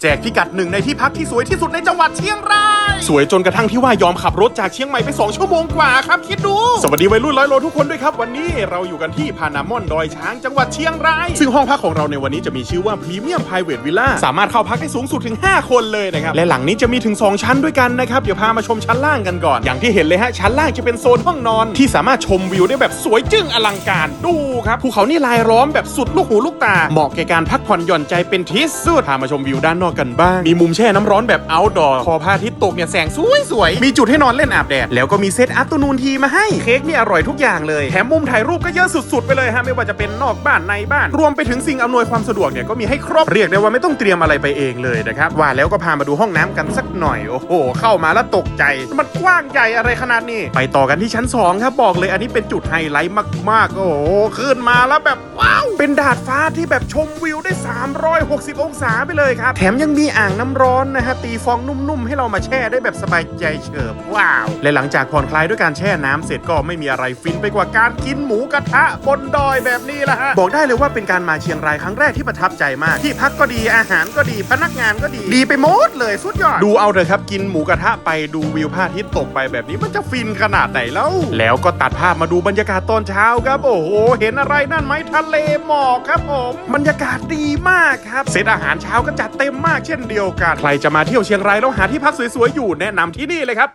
แจกพิกัดหนึ่งในที่พักที่สวยที่สุดในจังหวัดเชียงราย สวยจนกระทั่งที่ว่ายอมขับรถจากเชียงใหม่ไป 2 ชั่วโมงกว่าครับ คิดดู สวัสดีวัยรุ่นร้อยโลทุกคนด้วยครับ วันนี้เราอยู่กันที่พานามอนดอยช้างจังหวัดเชียงราย ซึ่งห้องพักของเราในวันนี้จะมีชื่อว่าพรีเมียมไพรเวทวิลล่าสามารถเข้าพักได้สูงสุดถึง 5 คนเลยนะครับ และหลังนี้จะมีถึง 2 ชั้นด้วยกันนะครับ เดี๋ยวพามาชมชั้นล่างกันก่อน อย่างที่เห็นเลยฮะชั้นล่างจะเป็นโซนห้องนอน ที่สามารถชมวิวได้แบบสวยจึ้งอลังการดูครับภูเขานี่ลายล้อมแบบสุดลูกหูลูกตาเหมาะแก่การพักผ่อนหย่อนใจเป็นที่สุดพามาชมวิวด้านนอกกันบ้างมีมุมแช่น้ำร้อนแบบ outdoor พอพระอาทิตย์ตกเนี่ยแสงสวยสวยๆมีจุดให้นอนเล่นอาบแดด แล้วก็มีเซตอัพตูนูนทีมาให้เค้กนี่อร่อยทุกอย่างเลยแถมมุมถ่ายรูปก็เยอะสุดๆไปเลยฮะไม่ว่าจะเป็นนอกบ้านในบ้าน รวมไปถึงสิ่งอำนวยความสะดวกเนี่ยก็มีให้ครบเรียกได้ว่าไม่ต้องเตรียมอะไรไปเองเลยนะครับว่าแล้วก็พามาดูห้องน้ำกันสักหน่อยโอ้โหเข้ามาแล้วตกใจ มันกว้างใหญ่อะไรขนาดนี้ ไปต่อกันที่ชั้นสองครับบอกเลยอันนี้เป็นจุดไฮไลท์มากๆ โอ้โหขึ้นมาแล้วแบบว้าวเป็นดาดฟ้าที่แบบชมวิวได้ 360 องศาไปเลยครับ แถมยังมีอ่างน้ำร้อนนะฮะตีฟองนุ่มๆ ให้เรามาแช่ได้แบบสบายใจเฉิบว้าว และหลังจากผ่อนคลายด้วยการแช่น้ำเสร็จก็ไม่มีอะไรฟินไปกว่าการกินหมูกระทะบนดอยแบบนี้ละฮะ บอกได้เลยว่าเป็นการมาเชียงรายครั้งแรกที่ประทับใจมาก ที่พักก็ดีอาหารก็ดีพนักงานก็ดี ดีไปหมดเลยสุดยอด ดูเอาเถอะครับกินหมูกระทะไปดูวิวพระอาทิตย์ตกไปแบบนี้มันจะฟินขนาดไหนแล้ว แล้วก็ตัดภาพมาดูบรรยากาศตอนเช้าครับ โอ้โห เห็นอะไรนั่นไหมทะเลหมอกครับผมบรรยากาศดีมากครับเซตอาหารเช้าก็จัดเต็มมากเช่นเดียวกัน ใครจะมาเที่ยวเชียงรายแล้วหาที่พักสวยอยู่แนะนำที่นี่เลยครับ